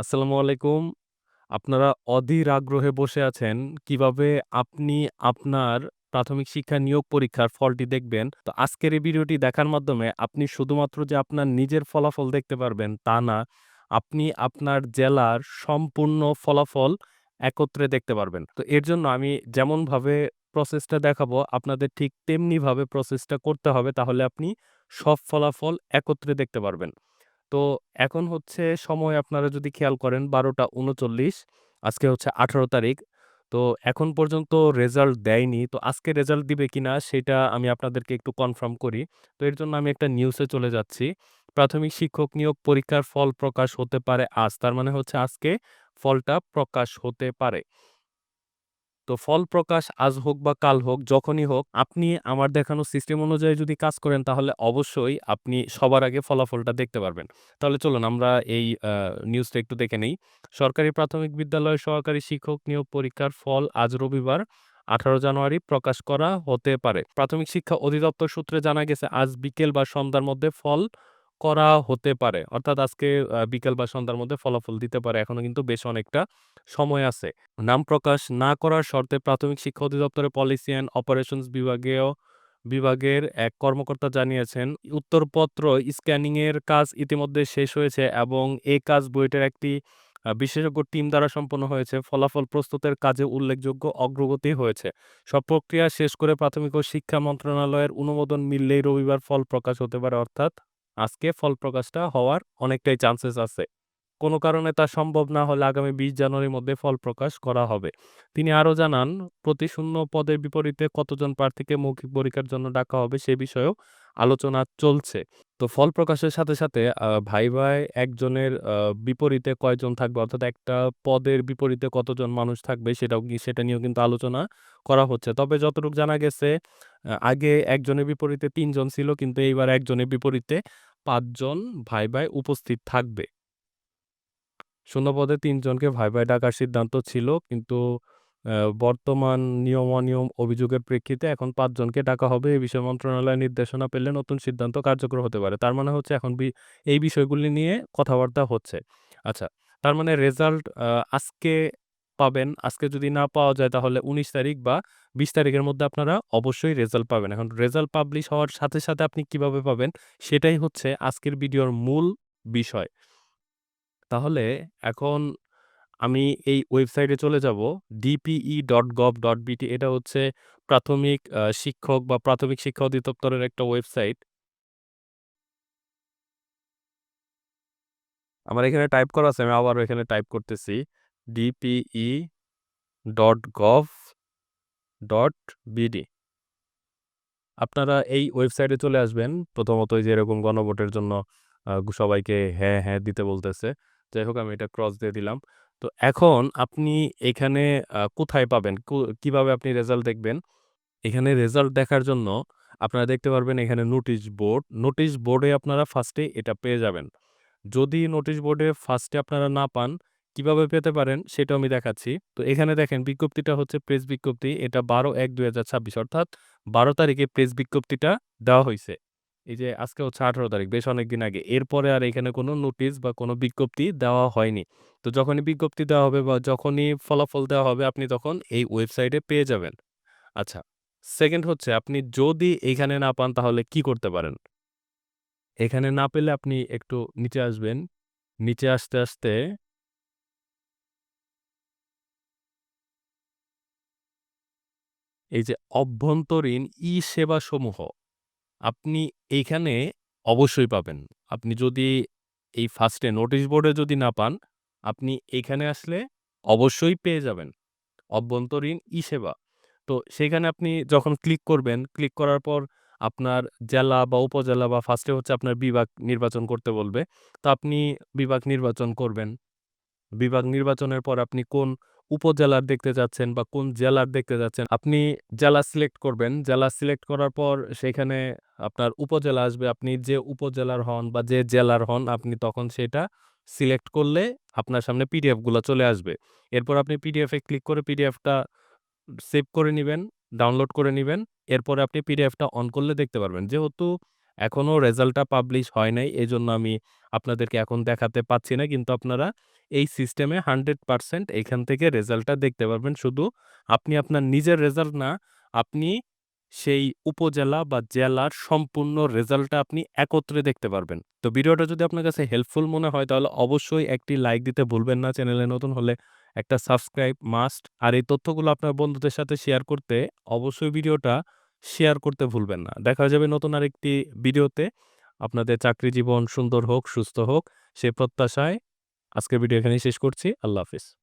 আসসালামু আলাইকুম। আপনারা অধীর আগ্রহে বসে আছেন কীভাবে আপনি আপনার প্রাথমিক শিক্ষা নিয়োগ পরীক্ষার ফলটি দেখবেন। তো আজকের এই ভিডিওটি দেখার মাধ্যমে আপনি শুধুমাত্র যে আপনার নিজের ফলাফল দেখতে পারবেন তা না। আপনি আপনার জেলার সম্পূর্ণ ফলাফল একত্রে দেখতে পারবেন। তো এর জন্য আমি যেমনভাবে প্রসেসটা দেখাবো, আপনাদের ঠিক তেমনিভাবে প্রসেসটা করতে হবে, তাহলে আপনি সব ফলাফল একত্রে দেখতে পারবেন। তো এখন হচ্ছে সময় আপনারা যদি খেয়াল করেন ১২টা ৩৯ আজকে হচ্ছে ১৮ তারিখ। তো এখন পর্যন্ত রেজাল্ট দেয়নি। তো আজকে রেজাল্ট দিবে কিনা সেটা আমি আপনাদেরকে একটু কনফার্ম করি। তো এর জন্য আমি একটা নিউজে চলে যাচ্ছি। প্রাথমিক শিক্ষক নিয়োগ পরীক্ষার ফল প্রকাশ হতে পারে আজ। তার মানে হচ্ছে আজকে ফলটা প্রকাশ হতে পারে। তো ফল প্রকাশ আজ হোক বা কাল হোক, যখনই হোক, আপনি আমার দেখানো সিস্টেম অনুযায়ী যদি কাজ করেন তাহলে অবশ্যই আপনি সবার আগে ফলাফলটা দেখতে পারবেন। তাহলে চলুন আমরা এই নিউজটা একটু দেখে নেই। সরকারি প্রাথমিক বিদ্যালয়ের সহকারী শিক্ষক নিয়োগ পরীক্ষার ফল আজ রবিবার ১৮ জানুয়ারি প্রকাশ করা হতে পারে। প্রাথমিক শিক্ষা অধিদপ্তর সূত্রে জানা গেছে আজ বিকেল বা সন্ধ্যার মধ্যে ফল করা হতে পারে। অর্থাৎ আজকে আ বিকেল বা সন্ধ্যার মধ্যে ফলাফল দিতে পারে। এখনও কিন্তু বেশ অনেকটা সময় আছে। নাম প্রকাশ না করার শর্তে প্রাথমিক শিক্ষা অধিদপ্তরের পলিসি অ্যান্ড অপারেশনস বিভাগীয় বিভাগের এক কর্মকর্তা জানিয়েছেন, উত্তরপত্র স্ক্যানিং এর কাজ ইতিমধ্যে শেষ হয়েছে এবং এই কাজ বুয়েটের একটি বিশেষজ্ঞ টিম দ্বারা সম্পন্ন হয়েছে। ফলাফল প্রস্তুতের কাজে উল্লেখযোগ্য অগ্রগতি হয়েছে। সব প্রক্রিয়া শেষ করে প্রাথমিক ও শিক্ষা মন্ত্রণালয়ের অনুমোদন মিললেই রবিবার ফল প্রকাশ হতে পারে। অর্থাৎ আজকে ফল প্রকাশটা হওয়ার অনেকটাই চান্সেস আছে। কোনো কারণে তা সম্ভব না হলে আগামী ২০ জানুয়ারির মধ্যে ফল প্রকাশ করা হবে। তিনি আরও জানান, প্রতি শূন্য পদের বিপরীতে কতজন প্রার্থীকে মৌখিক পরীক্ষার জন্য ডাকা হবে সে বিষয়েও আলোচনা চলছে। তো ফল প্রকাশের সাথে, সাথে ভাই ভাই একজনের বিপরীতে কয়জন থাকবে অর্থাৎ একটা পদের বিপরীতে কতজন মানুষ থাকবে সেটাও সেটা নিয়েও কিন্তু আলোচনা করা হচ্ছে। তবে যতটুকু জানা গেছে আগে একজনের বিপরীতে তিনজন ছিল কিন্তু এইবার একজনের বিপরীতে ৫ জন ভাইভায় উপস্থিত থাকবে। শূন্যপদে তিনজনকে ৩ জনকে ভাইভায় ডাকার সিদ্ধান্ত ছিল। কিন্তু বর্তমান নিয়ম-অনিয়ম অভিযোগের প্রেক্ষিতে এখন পাঁচজনকে ডাকা হবে। এই বিষয়ে মন্ত্রণালয়ের নির্দেশনা পেলে নতুন সিদ্ধান্ত কার্যকর হতে পারে। তার মানে হচ্ছে এখন এই বিষয়গুলি নিয়ে কথাবার্তা হচ্ছে। আচ্ছা, তার মানে রেজাল্ট আজকে পাবেন। আজকে যদি না পাওয়া যায় তাহলে ১৯ তারিখ বা ২০ তারিখের মধ্যে আপনারা অবশ্যই রেজাল্ট পাবেন। এখন রেজাল্ট পাবলিশ হওয়ার সাথে, সাথে আপনি কীভাবে পাবেন সেটাই হচ্ছে আজকের ভিডিওর মূল বিষয়। তাহলে এখন আমি এই ওয়েবসাইটে চলে যাব dpe.gov.bt এটা হচ্ছে প্রাথমিক শিক্ষক বা প্রাথমিক শিক্ষা অধিদপ্তরের একটা ওয়েবসাইট। আমার এখানে টাইপ করা আছে। আমি আবারও এখানে টাইপ করতেছি। dpe.gov.bd আপনারা এই ওয়েবসাইটে চলে আসবেন। প্রথমত যে এরকম গণভোটের জন্য সবাইকে হ্যাঁ, হ্যাঁ দিতে বলতেছে। যাই হোক আমি এটা ক্রস দিয়ে দিলাম। তো এখন আপনি এখানে কোথায় পাবেন? কীভাবে আপনি রেজাল্ট দেখবেন? এখানে রেজাল্ট দেখার জন্য আপনারা দেখতে পারবেন এখানে নোটিশ বোর্ড। নোটিশ বোর্ডে আপনারা ফার্স্টে এটা পেয়ে যাবেন। যদি নোটিশ বোর্ডে ফার্স্টে আপনারা না পান, কীভাবে পেতে পারেন সেটাও আমি দেখাচ্ছি। তো এখানে দেখেন বিজ্ঞপ্তিটা হচ্ছে প্রেস বিজ্ঞপ্তি। এটা ১২/১/২০২৬ অর্থাৎ ১২ তারিখে প্রেস বিজ্ঞপ্তিটা দেওয়া হইছে। এই যে আজকে হচ্ছে ১৮ তারিখ বেশ অনেকদিন আগে। এরপরে আর এখানে কোনো নোটিশ বা কোনো বিজ্ঞপ্তি দেওয়া হয়নি। তো যখনই বিজ্ঞপ্তি দেওয়া হবে বা যখনই ফলাফল দেওয়া হবে আপনি তখন এই ওয়েবসাইটে পেয়ে যাবেন। আচ্ছা, সেকেন্ড হচ্ছে আপনি যদি এইখানে না পান তাহলে কি করতে পারেন? এখানে না পেলে আপনি একটু নিচে আসবেন। নিচে আসতে, আসতে এই যে অভ্যন্তরীণ ই-সেবাসমূহ আপনি এইখানে অবশ্যই পাবেন। আপনি যদি এই ফার্স্টে নোটিশ বোর্ডে যদি না পান, আপনি এইখানে আসলে অবশ্যই পেয়ে যাবেন। অভ্যন্তরীণ ই-সেবা। তো সেখানে আপনি যখন ক্লিক করবেন, ক্লিক করার পর আপনার জেলা বা উপজেলা বা ফার্স্টে হচ্ছে আপনার বিভাগ নির্বাচন করতে বলবে। তো আপনি বিভাগ নির্বাচন করবেন। বিভাগ নির্বাচনের পর আপনি কোন উপজেলার দেখতে যাচ্ছেন বা কোন জেলার দেখতে যাচ্ছেন আপনি জেলা সিলেক্ট করবেন। জেলা সিলেক্ট করার পর সেখানে আপনার উপজেলা আসবে। আপনি যে উপজেলার হন বা যে জেলার হন আপনি তখন সেটা সিলেক্ট করলে আপনার সামনে পিডিএফগুলো চলে আসবে। এরপর আপনি পিডিএফে ক্লিক করে পিডিএফটা সেভ করে নিবেন, ডাউনলোড করে নিবেন। এরপরে আপনি পিডিএফটা অন করলে দেখতে পারবেন। যেহেতু এখনও রেজাল্টটা পাবলিশ হয় নাই। এজন্য আমি আপনাদেরকে এখন দেখাতে পাচ্ছি না। কিন্তু আপনারা এই সিস্টেমে 100% এখান থেকে রেজাল্টটা দেখতে পারবেন। শুধু আপনি আপনার নিজের রেজাল্ট না, আপনি সেই উপজেলা বা জেলার সম্পূর্ণ রেজাল্টটা আপনি একত্রে দেখতে পারবেন। তো ভিডিওটা যদি আপনার কাছে হেল্পফুল মনে হয় তাহলে অবশ্যই একটি লাইক দিতে ভুলবেন না। চ্যানেলে নতুন হলে একটা সাবস্ক্রাইব মাস্ট। আর এই তথ্যগুলো আপনার বন্ধুদের সাথে শেয়ার করতে অবশ্যই ভিডিওটা শেয়ার করতে ভুলবেন না। দেখা যাবে নতুন আরেকটি ভিডিওতে। আপনাদের চাকরি জীবন সুন্দর হোক, সুস্থ হোক সে প্রত্যাশায় আজকের ভিডিও এখানেই শেষ করছি। আল্লাহ হাফেজ।